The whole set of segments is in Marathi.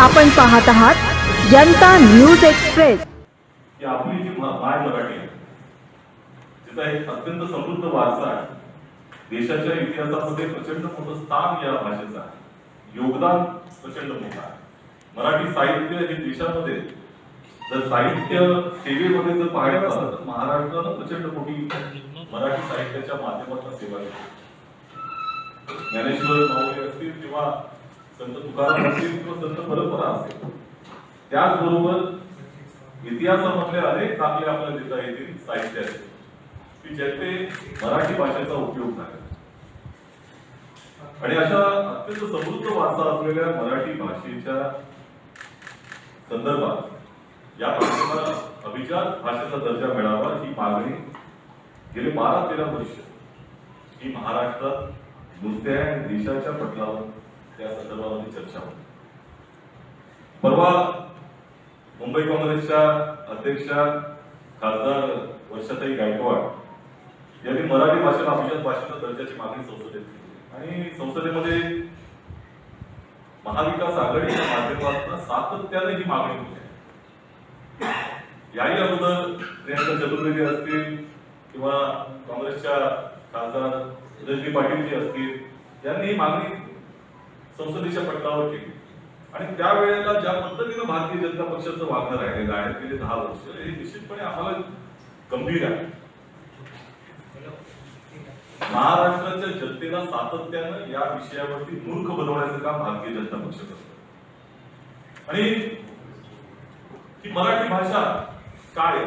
आपण पाहत आहात जनता न्यूज एक्सप्रेस. की आपली जी मा- माय मराठी तिचा एक अत्यंत समृद्ध वारसा आहे. देशाच्या इतिहासामध्ये प्रचंड मोठं स्थान या भाषेचं आहे. योगदान प्रचंड मोठं आहे. मराठी साहित्य हे देशामध्ये जर साहित्य सेवेमध्ये जर पाहायचं झालं तर महाराष्ट्रानं प्रचंड मोठी मराठी साहित्याच्या माध्यमातून सेवा केली. ज्ञानेश्वर माऊली असतील किंवा संत तुकाराम असतील किंवा संत परंपरा असेल. त्याचबरोबर इतिहासामधले अनेक दाखले आपल्याला देता येतील साहित्याचे की ज्याचे मराठी भाषेचा उपयोग झाला. आणि अशा अत्यंत समृद्ध वारसा असलेल्या मराठी भाषेच्या संदर्भात या भाषेला अभिजात भाषेचा दर्जा मिळावा ही मागणी गेले बारा तेरा वर्ष ही महाराष्ट्रात नुसत्या देशाच्या पटलावर त्या संदर्भामध्ये चर्चा होती परवा मुंबई काँग्रेसच्या अध्यक्षा खासदार वर्षाताई गायकवाड यांनी मराठी भाषेला अभिजात भाषेच्या दर्जाची मागणी संसदेत केली. आणि संसदेमध्ये महाविकास आघाडीच्या माध्यमातून सातत्याने ही मागणी होती. याही अगोदर प्रियंका चतुर्वेदी असतील किंवा काँग्रेसच्या खासदार रजनी पाटील जी असतील यांनी ही मागणी संसदेच्या पटलावर केली. आणि त्यावेळेला ज्या पद्धतीनं भारतीय जनता पक्षाचं वागणं राहिलेलं आहे गेले दहा वर्ष हे निश्चितपणे आम्हाला गंभीर आहे. महाराष्ट्राच्या जनतेला सातत्यानं या विषयावरती मूर्ख बनवण्याचं काम भारतीय जनता पक्ष करत. आणि ही मराठी भाषा काय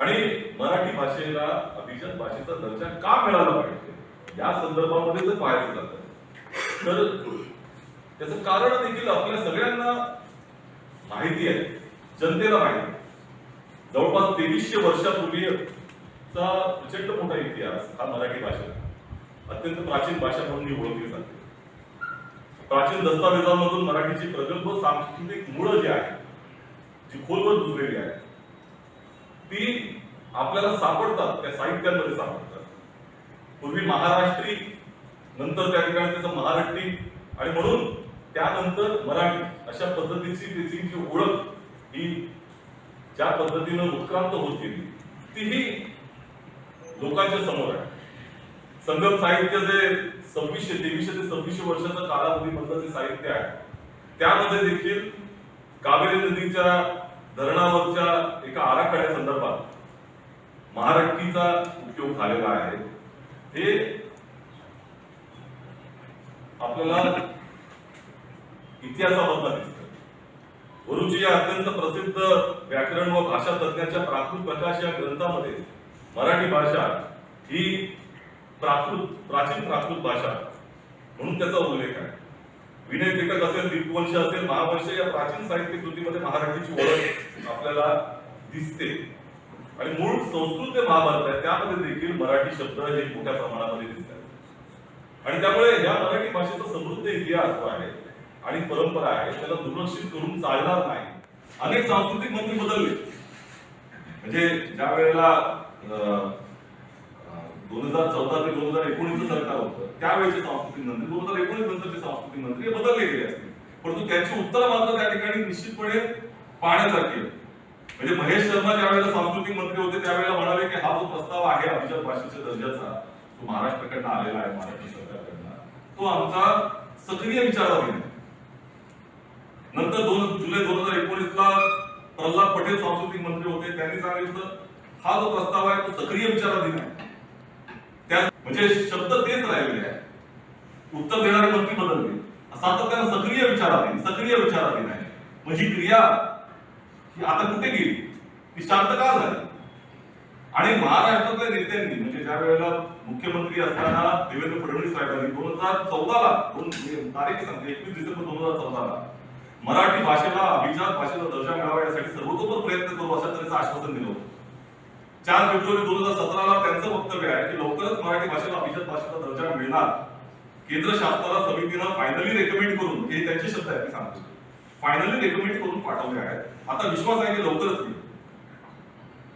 आणि मराठी भाषेला अभिजात भाषेचा दर्जा का मिळाला पाहिजे? या संदर्भामध्ये जर पाहायचं जातं. तर त्याचं कारण देखील आपल्या सगळ्यांना माहिती आहे. जनतेला माहिती जवळपास तेवीसशे वर्षापूर्वीचा प्रचंड मोठा इतिहास हा मराठी भाषा अत्यंत प्राचीन भाषा म्हणून ही ओळखली जाते. प्राचीन दस्तावेजांमधून मराठीची प्रगल्भ सांस्कृतिक मुळं जी आहे जी खोलवर रुजलेली आहे ती आपल्याला सापडतात त्या साहित्यांमध्ये सापडतात. पूर्वी महाराष्ट्री नंतर त्या ठिकाणी त्याचं महाराष्ट्री आणि म्हणून त्यानंतर मराठी अशा पद्धतीची त्याची जी ओळख ही ज्या पद्धतीनं उत्क्रांत होत गेली तीही लोकांच्या समोर आहे. संगम साहित्य जे सव्वीसशे तेवीसशे ते सव्वीसशे वर्षाचा कालावधीमधलं जे साहित्य आहे त्यामध्ये देखील कावेरी नदीच्या धरणावरच्या एका आराखड्या संदर्भात महाराष्ट्रीचा उपयोग झालेला आहे. हे आपल्याला इतिहासामधला दिसत गुरुजी या अत्यंत प्रसिद्ध व्याकरण व भाषा तज्ञाच्या प्राकृत प्रकाश या ग्रंथामध्ये मराठी भाषा ही प्राकृत प्राचीन प्राकृत भाषा म्हणून त्याचा उल्लेख आहे. विनय टिकक असेल दीपवंश असेल महावंश या प्राचीन साहित्य कृतीमध्ये महाराष्ट्राची ओळख आपल्याला दिसते. आणि मूळ संस्कृत जे महाभारत आहे त्यामध्ये देखील मराठी शब्द हे मोठ्या प्रमाणामध्ये दिसतात. आणि त्यामुळे या मराठी भाषेचा समृद्ध इतिहास जो आहे आणि परंपरा आहे त्याला दुर्लक्षित करून चालणार नाही. अनेक सांस्कृतिक मंत्री बदलले. म्हणजे ज्या वेळेला दोन हजार चौदा ते दोन हजार एकोणीस सरकार होतं त्यावेळेचे सांस्कृतिक मंत्री दोन हजार एकोणीस नंतरचे सांस्कृतिक मंत्री हे बदलले गेले असतील परंतु त्यांची उत्तर मात्र त्या ठिकाणी निश्चितपणे पाहण्यासारखी. म्हणजे महेश शर्मा ज्या वेळेला सांस्कृतिक मंत्री होते त्यावेळेला म्हणाले की हा जो प्रस्ताव आहे अभिजात भाषेच्या दर्जाचा तो महाराष्ट्राकडनं आलेला आहे महाराष्ट्र सरकारकडनं तो आमचा सक्रिय विचाराधीन आहे. नंतर दोन जुलै दोन हजार एकोणीसला प्रल्हाद पटेल सांस्कृतिक मंत्री होते त्यांनी सांगितलं हा जो प्रस्ताव आहे तो सक्रिय विचाराधीन आहे त्या म्हणजे शब्द तेच राहिलेले आहे उत्तर देणारे मंत्री बदलले. सातत्यानं सक्रिय विचाराधीन सक्रिय विचाराधीन आहे म्हणजे क्रिया ही आता कुठे गेली? ती शांत का झाली. आणि महाराष्ट्रातल्या नेत्यांनी म्हणजे ज्या वेळेला मुख्यमंत्री असताना देवेंद्र फडणवीस साहेबांनी दोन हजार चौदाला दोन तारीख सांगते एकवीस डिसेंबर दोन हजार चौदाला मराठी भाषेला अभिजात भाषेचा दर्जा मिळावा यासाठी सर्वतोपर प्रयत्न करू असं त्यांचं आश्वासन दिलं होतं. चार फेब्रुवारी दोन हजार सतराला त्यांचं वक्तव्य आहे की लवकरच मराठी भाषेला अभिजात भाषेचा दर्जा मिळणार. केंद्र शासनाला समितीनं फायनली रेकमेंड करून हे त्यांचे शब्द आहेत मी सांगतो. फायनली रेकमेंड करून पाठवले आहेत. आता विश्वास आहे की लवकरच येईल.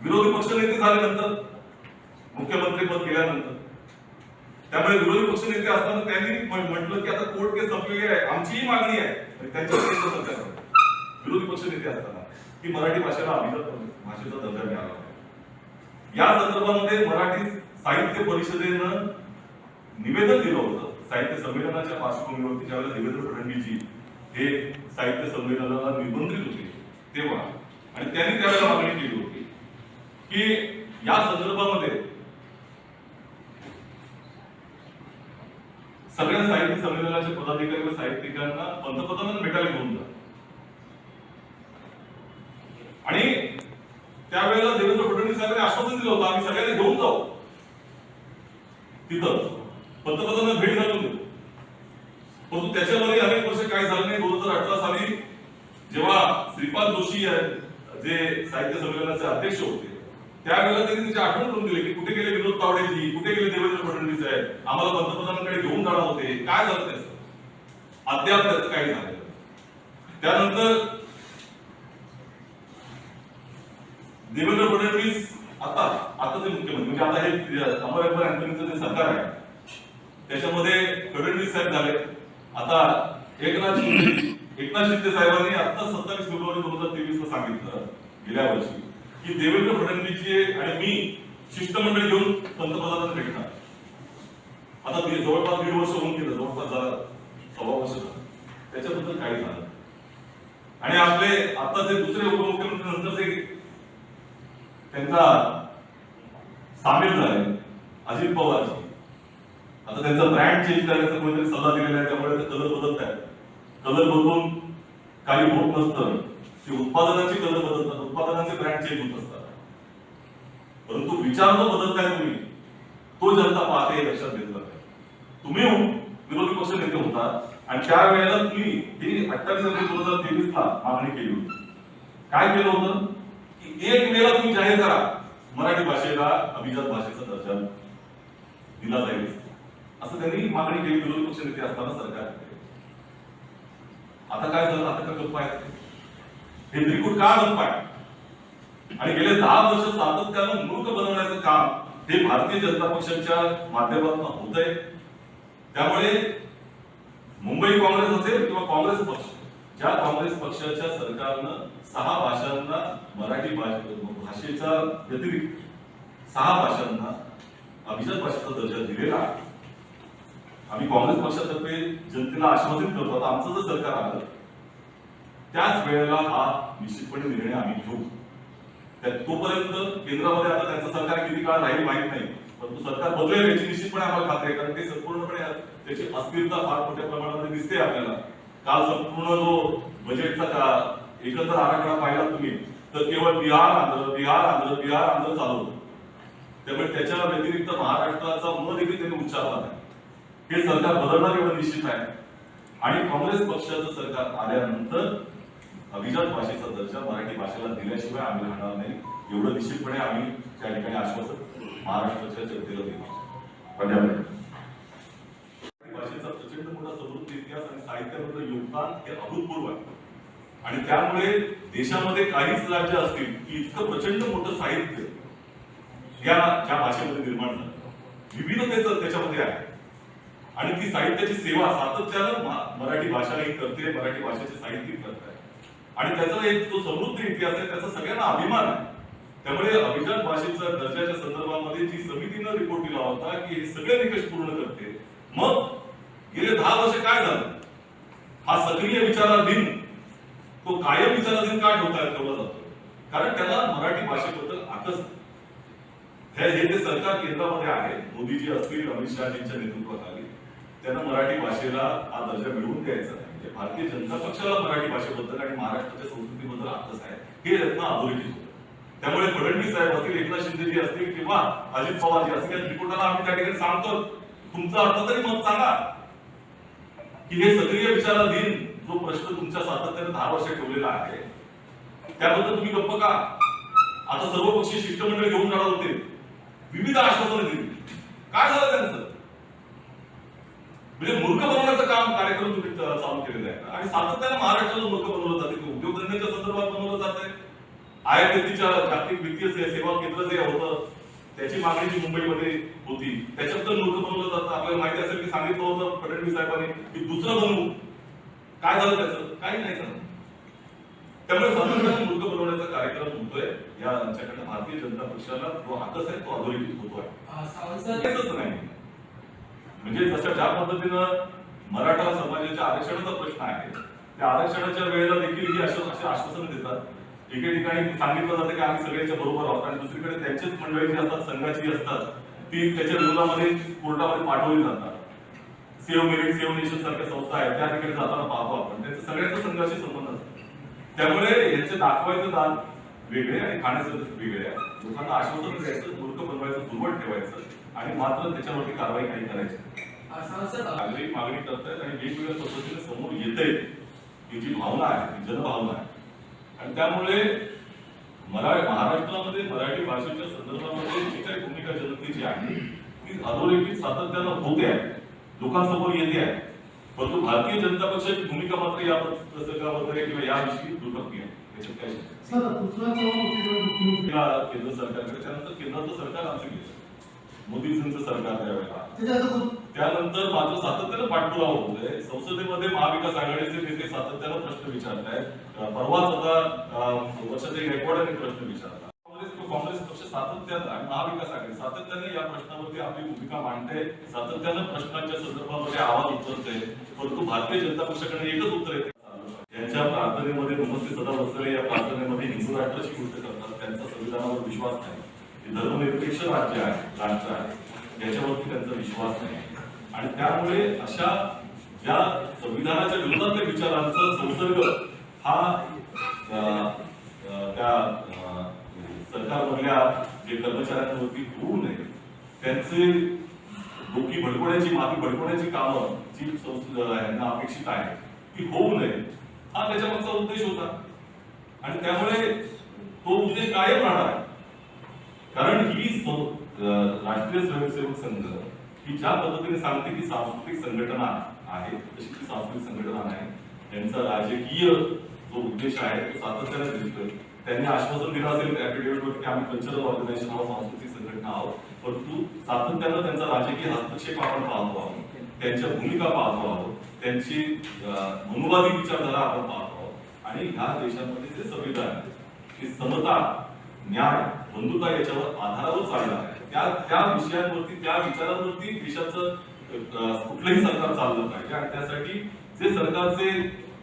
विरोधी पक्षनेते झाल्यानंतर मुख्यमंत्री पद गेल्यानंतर. त्यामुळे विरोधी पक्षनेते असताना त्यांनी म्हटलं की आता कोर्ट केस संपलेली आहे आमचीही मागणी आहे त्यांच्या केंद्र सरकारकडे विरोधी पक्षनेते असताना. की मराठी भाषेला अभिजात भाषेचा दर्जा मिळाला या संदर्भामध्ये मराठी साहित्य परिषदेनं निवेदन दिलं होतं. साहित्य संमेलनाच्या पार्श्वभूमीवरती ज्यावेळेला देवेंद्र फडणवीसजी हे साहित्य संमेलनाला निबंधित होते तेव्हा. आणि त्या त्यावेळेला मागणी केली होती की या संदर्भामध्ये सगळ्या साहित्य संमेलनाचे पदाधिकारी व साहित्यिकांना पंतप्रधानांना भेटायला घेऊन जा. आणि त्यावेळेला देवेंद्र फडणवीस साहेबांनी आश्वासन दिलं होतं आम्ही सगळ्यांनी घेऊन जाऊ. तिथं पंतप्रधानांना भेट घालून देऊ. परंतु त्याच्यामध्ये अनेक वर्ष काय झालं नाही दोन हजार अठरा साली जेव्हा श्रीपाद जोशी जे साहित्य संमेलनाचे अध्यक्ष होते त्यावेळेला त्यांनी त्याची आठवण करून दिली की कुठे गेले विनोद तावडेजी कुठे गेले देवेंद्र फडणवीस साहेब? आम्हाला पंतप्रधानांकडे घेऊन जाणार होते. काय झालं त्याचं? अद्याप त्याचं काही झालं त्यानंतर देवेंद्र फडणवीस आता आताचे मुख्यमंत्री म्हणजे आता हे अमर अकबर अँथनीचं जे सरकार आहे त्याच्यामध्ये फडणवीस साहेब झाले. आता एकनाथ शिंदे एकनाथ शिंदे साहेबांनी आता सत्तावीस फेब्रुवारी दोन हजार तेवीस ला सांगितलं गेल्या वर्षी. की देवेंद्र फडणवीसचे आणि मी शिष्टमंडळ घेऊन पंतप्रधानांना भेटणार. आता ते जवळपास दीड वर्ष होऊन गेलं जवळपास झाला सव्वा वर्ष झालं. त्याच्याबद्दल काही झालं आणि आपले आता जे दुसरे उपमुख्यमंत्री नंतरचे त्यांचा सामील झाले अजित पवारजी. आता त्यांचा ब्रँड चेंज करण्याचा कोणीतरी सल्ला दिलेला आहे त्यामुळे ते कलर बदलत आहेत कलर बदलून काही होत नसतं. ते उत्पादनाची कलर बदलतात उत्पादनाचे ब्रँड चेंज होत असतात. परंतु विचार जो बदलताय तुम्ही तो जनता पाहते हे लक्षात घेतलं पाहिजे. तुम्ही हो, विरोधी पक्ष नेते होता आणि त्या वेळेला तुम्ही ही अठ्ठावीस एप्रिल दोन हजार तेवीस ला मागणी केली होती. काय केलं होतं? की एक मेला तुम्ही जाहीर करा. मराठी भाषेला अभिजात भाषेचा दर्जा दिला जाईल. असं त्यांनी मागणी केली विरोधी पक्ष नेते असताना सरकार आता काय झालं? आता का गप्प आहेत. हे त्रिकूट का गप्प आणि गेले दहा वर्ष सातत्यानं मूर्ख बनवण्याचं काम हे भारतीय जनता पक्षाच्या माध्यमातून होत आहे. त्यामुळे मुंबई काँग्रेस असेल किंवा काँग्रेस पक्ष ज्या काँग्रेस पक्षाच्या सरकारनं सहा भाषांना मराठी भाषेचा व्यतिरिक्त सहा भाषांना अभिजात भाषेचा दर्जा दिलेला आहे. आम्ही काँग्रेस पक्षातर्फे जनतेला आश्वासित करतो आता आमचं जर सरकार आलं त्याच वेळेला हा निश्चितपणे निर्णय आम्ही घेऊ. त्या- तोपर्यंत केंद्रामध्ये आता त्यांचं सरकार किती काळ राहील माहीत नाही. परंतु सरकार बदलेल याची निश्चितपणे आम्हाला खात्री आहे. कारण ते संपूर्णपणे त्याची अस्थिरता फार मोठ्या प्रमाणामध्ये दिसते आपल्याला. काल संपूर्ण जो बजेटचा का एकंदर आराखडा पाहिला तुम्ही तर केवळ बिहार आंध्र बिहार आंध्र बिहार आंध्र चालू. त्यामुळे त्याच्या व्यतिरिक्त महाराष्ट्राचा म देखील त्यांनी उच्चारला नाही. हे सरकार बदलणार एवढं निश्चित आहे आणि काँग्रेस पक्षाचं सरकार आल्यानंतर अभिजात भाषेचा दर्जा मराठी भाषेला दिल्याशिवाय आम्ही राहणार नाही. एवढं निश्चितपणे आम्ही त्या ठिकाणी आश्वासन महाराष्ट्राच्या जनतेला देऊ धन्यवाद. मराठी भाषेचा प्रचंड मोठा समृद्ध इतिहास आणि साहित्यामधलं योगदान हे अभूतपूर्व आहे. आणि त्यामुळे देशामध्ये काहीच राज्य असतील की इतकं प्रचंड मोठं साहित्य या ज्या भाषेमध्ये निर्माण झालं. विविधतेचं त्याच्यामध्ये आहे. आणि ती साहित्याची सेवा सातत्यानं मराठी भाषा ही करते मराठी भाषेचे साहित्य करत आहे आणि त्याचा एक जो समृद्ध इतिहास आहे त्याचा सगळ्यांना अभिमान आहे. त्यामुळे अभिजात भाषेच्या दर्जाच्या संदर्भामध्ये जी समितीनं रिपोर्ट दिला होता की हे सगळे निकष पूर्ण करते. मग गेले दहा वर्ष काय झालं? हा सक्रिय विचाराधीन तो कायम विचाराधीन का ठेवता ठेवला जातो कारण त्याला मराठी भाषेबद्दल आकस हे हे जे सरकार केंद्रामध्ये आहे मोदीजी असतील अमित शहाजींच्या नेतृत्वाखाली त्यांना मराठी भाषेला हा दर्जा मिळवून द्यायचा आहे. म्हणजे भारतीय जनता पक्षाला मराठी भाषेबद्दल आणि महाराष्ट्राच्या संस्कृतीबद्दल आकस आहे. हे रत्न अधोरेखित होतं. त्यामुळे फडणवीस साहेब असतील एकनाथ शिंदेजी असतील किंवा अजित पवारजी असतील या त्रिकुटाला आम्ही त्या ठिकाणी सांगतो तुमचा अर्थ तरी मत सांगा. की हे सक्रिय विचाराधीन जो प्रश्न तुमच्या सातत्याने दहा वर्ष ठेवलेला आहे त्याबद्दल तुम्ही गप्प का? आता सर्व पक्षी शिष्टमंडळ घेऊन जाणार होते. विविध आश्वासनं दिली. काय झालं त्यांचं? म्हणजे मूर्ख कार्यक्रम तुम्ही चालू केलेलं आहे. आणि सातत्यानं महाराष्ट्राला मूर्ख बनवलं जाते उद्योगधंद्याच्या संदर्भात बनवलं जाते आय एफ च्या जागतिक वित्तीय सेवा केंद्र जे होतं त्याची मागणी जी मुंबईमध्ये होती तर मूर्ख बनवलं जातं. आपल्याला माहिती असेल की सांगितलं होतं फडणवीस साहेबांनी की दुसरं बनवू. काय झालं त्याचं? काही नाही झालं. त्यामुळे सातत्याने मूर्ख बनवण्याचा कार्यक्रम होतोय. या आमच्याकडे भारतीय जनता पक्षाला जो आकस आहे तो अधोरेखित होतोय. म्हणजे जशा ज्या पद्धतीनं मराठा समाजाच्या आरक्षणाचा प्रश्न आहे. त्या आरक्षणाच्या वेळेला देखील ही अशा अशी आश्वासनं देतात. एके ठिकाणी सांगितलं जातं की आम्ही सगळ्यांच्या बरोबर आहोत आणि दुसरीकडे त्यांचीच मंडळी जी असतात संघाची असतात ती त्याच्या विरोधामध्ये कोर्टामध्ये पाठवली जातात. सेव्ह मेरिट सेव्ह नेशन सारख्या संस्था आहेत त्या ठिकाणी जाताना पाहतो आपण. त्यांचे सगळ्यांचा संघाशी संबंध असतो. त्यामुळे याचे दाखवायचं दान वेगळे आणि खाण्याचं वेगळे आहे. लोकांना आश्वासन द्यायचं मूर्ख बनवायचं दुर्बळ ठेवायचं आणि मात्र त्याच्यावरती कारवाई काही करायची नागरिक मागणी करतायत आणि वेगवेगळ्या पद्धतीने समोर येते ही जी भावना आहे ती जनभावना आहे. आणि त्यामुळे मरा महाराष्ट्रामध्ये मराठी भाषेच्या संदर्भामध्ये जी काही भूमिका जनतेची आहे ती अधोरेखित सातत्यानं होते आहे. लोकांसमोर येते आहे. परंतु भारतीय जनता पक्षाची भूमिका मात्र या प्रसंगामध्ये किंवा याविषयी दुर्लक्षी आहे. केंद्र सरकारकडे त्यानंतर केंद्राचं सरकार आमचं गेलं मोदीजींचं सरकार त्यावेळेला. त्यानंतर मात्र सातत्यानं पाठपुरावा होतोय. संसदेमध्ये महाविकास आघाडीचे नेते सातत्यानं प्रश्न विचारताय परवाच आता वर्षाचे गायकवाड प्रश्न विचारला काँग्रेस काँग्रेस पक्ष सातत्यानं आणि महाविकास आघाडी सातत्याने या प्रश्नावरती आपली भूमिका मांडते सातत्यानं प्रश्नांच्या संदर्भामध्ये आवाज उचलते परंतु भारतीय जनता पक्षाकडे एकच उत्तर येते त्यांच्या प्रार्थनेमध्ये नमस्ते सदा बसलेले या प्रार्थनेमध्ये हिंदू राष्ट्राची गोष्ट करतात. त्यांचा संविधानावर विश्वास नाही. हे धर्मनिरपेक्ष राज्य आहे राष्ट्र आहे. याच्यावरती त्यांचा विश्वास नाही. आणि त्यामुळे अशा ज्या संविधानाच्या विरोधातल्या विचारांचा संसर्ग हा त्या सरकारमधल्या जे कर्मचाऱ्यांवरती होऊ नये त्यांचे डोकी भडकवण्याची माती भडकवण्याची कामं जी संस्थ- यांना अपेक्षित आहे ती होऊ नये हा त्याच्यामागचा उद्देश होता. आणि त्यामुळे तो उद्देश कायम राहणार कारण ही राष्ट्रीय स्वयंसेवक संघ की ज्या पद्धतीने सांगते की सांस्कृतिक संघटना आहे तशी ती सांस्कृतिक संघटना नाही त्यांचा राजकीय जो उद्देश आहे तो सातत्याने दिसतोय. त्यांनी आश्वासन दिलं असेल की आम्ही कल्चरल ऑर्गनायझेशन आहोत सांस्कृतिक संघटना आहोत परंतु सातत्यानं त्यांचा राजकीय हस्तक्षेप आपण पाहतो आहोत त्यांच्या भूमिका पाहतो आहोत त्यांची मनुवादी विचारधारा आपण पाहतो आहोत. आणि ह्या देशामध्ये जे संविधान आहे की समता न्याय बंधुता याच्यावर आधारावर चालणार आहे. त्या त्या विषयांवरती त्या विचारांवरती देशाचं कुठलंही सरकार चाललं पाहिजे. आणि त्यासाठी जे सरकारचे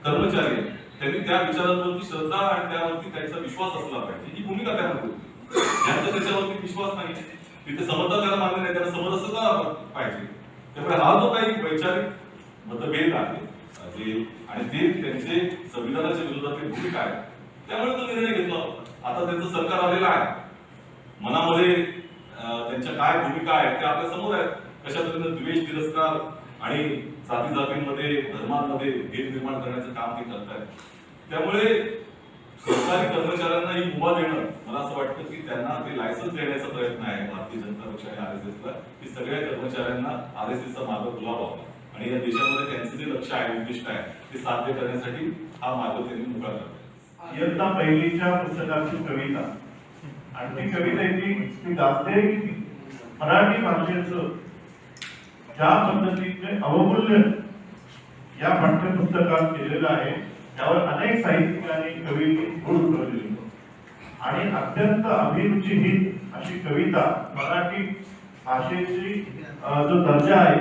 कर्मचारी आहेत, त्यांनी त्या विचारांवरती श्रद्धा आणि त्यावरती त्यांचा विश्वास असला पाहिजे. ही भूमिका त्यामध्ये होती त्याच्यावरती विश्वास नाही तिथे समता त्याला मान्य नाही त्याला समज पाहिजे? त्यामुळे हा जो काही वैचारिक मतभेद आहे जे आणि ते त्यांचे संविधानाच्या विरोधातली भूमिका आहे त्यामुळे तो निर्णय घेतला आता त्यांचं सरकार आलेलं आहे. मनामध्ये त्यांच्या काय भूमिका आहेत त्या आपल्यासमोर आहेत. कशा तऱ्हेनं द्वेष तिरस्कार आणि जाती जातींमध्ये धर्मांमध्ये भेद निर्माण करण्याचं काम ते करतायत. त्यामुळे सरकारी कर्मचाऱ्यांना ही मुभा देणं मला असं वाटतं की त्यांना ते लायसन्स देण्याचा प्रयत्न आहे भारतीय जनता पक्ष आणि आर एस एसला. की सगळ्या कर्मचाऱ्यांना आर एस एसचा मार्ग खुला व्हावा. आणि या देशामध्ये त्यांचं जे लक्ष आहे उद्दिष्ट आहे ते साध्य करण्यासाठी हा मार्ग त्यांनी मोकळा करतात इयत्ता पहिलीच्या पुस्तकाची कविता. आणि ती कविता इतकी ती गाजते मराठी भाषेचं ज्या पद्धतीचे अवमूल्य या पाठ्यपुस्तकात केलेलं आहे त्यावर अनेक साहित्यिकांनी कवींनी भूल ठेवलेली आणि अत्यंत अभिरुचिहीन अशी कविता मराठी भाषेची जो दर्जा आहे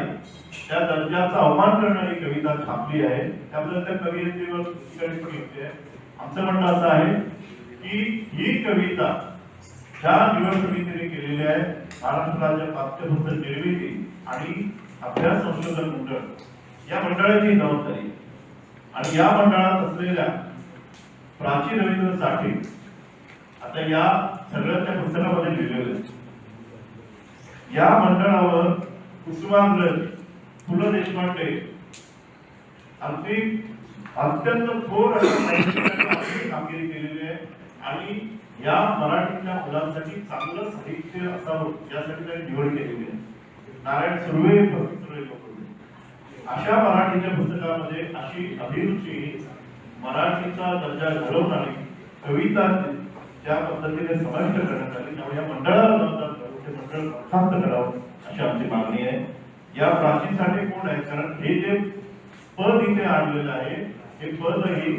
त्या दर्जाचा अवमान करणारी कविता छापली आहे. त्याबद्दल त्या कवितेवर टिप्पणी पण आमचं म्हणणं असं आहे की ही कविता ह्या निवड समितीने आहेत. आहे महाराष्ट्र राज्य पाठ्यपुस्तक निर्मिती आणि अभ्यास संशोधन मंडळ. या मंडळाची जबाबदारी. आहे. आणि या मंडळात असलेल्या प्राची रवींद्र साठे आता या सगळ्या त्या पुस्तकामध्ये लिहिलेलं आहे. या मंडळावर कुसुमाग्रज पु ल देशपांडे अगदी अत्यंत थोर अशा कामगिरी केलेली आहे. आणि या मराठीच्या मुलांसाठी चांगलं साहित्य असावं यासाठी त्यांनी निवड केलेली आहे. नारायण सुर्वे अशा मराठीच्या पुस्तकामध्ये अशी अभिरुची मराठीचा दर्जा घडवणारी कविता ज्या पद्धतीने समाविष्ट करण्यात आली. त्यामुळे या मंडळाला मंडळ बरखास्त करावं अशी आमची मागणी आहे. या प्राचीनसाठी कोण आहे कारण हे जे पद इथे आणलेलं आहे हे पद ही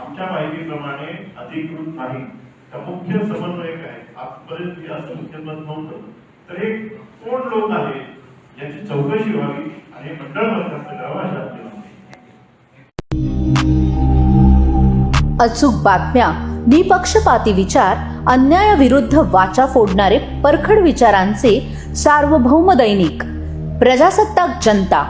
आमच्या माहितीप्रमाणे अधिकृत नाही. तर मुख्य समन्वयक आहे. आजपर्यंत हे असं मुख्य पद नव्हतं तर हे कोण लोक आहेत? याची चौकशी व्हावी आणि मंडळ बरखास्त करावं अशा अचूक बातम्या निपक्षपाती विचार अन्यायाविरुद्ध वाचा फोडणारे परखड विचारांचे सार्वभौम दैनिक प्रजासत्ताक जनता.